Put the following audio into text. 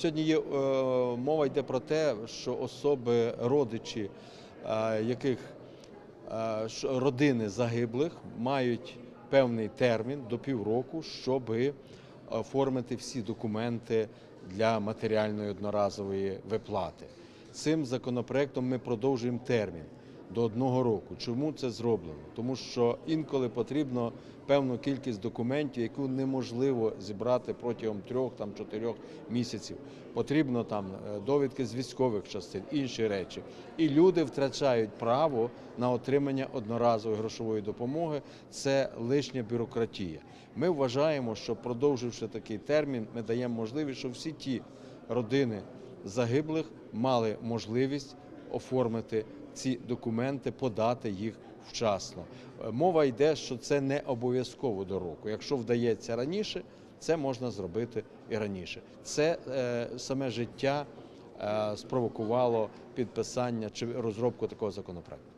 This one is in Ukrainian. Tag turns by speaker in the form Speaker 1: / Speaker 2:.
Speaker 1: Сьогодні є е, мова йде про те, що особи, родичі, е, яких е, родини загиблих мають певний термін до півроку, щоб оформити всі документи для матеріальної одноразової виплати. Цим законопроектом ми продовжуємо термін до одного року. Чому це зроблено? Тому що інколи потрібно певну кількість документів, яку неможливо зібрати протягом трьох там чотирьох місяців. Потрібно там е, довідки з військових частин, інші речі. І люди втрачають право на отримання одноразової грошової допомоги. Це лишня бюрократія. Ми вважаємо, що продовживши такий термін, ми даємо можливість, щоб всі ті родини загиблих мали можливість оформити ці документи, подати їх вчасно. Е, Мова йде, що це не обов'язково до року. Якщо вдається раніше, це можна зробити і раніше. Це е, саме життя е, спровокувало підписання чи розробку такого законопроекту.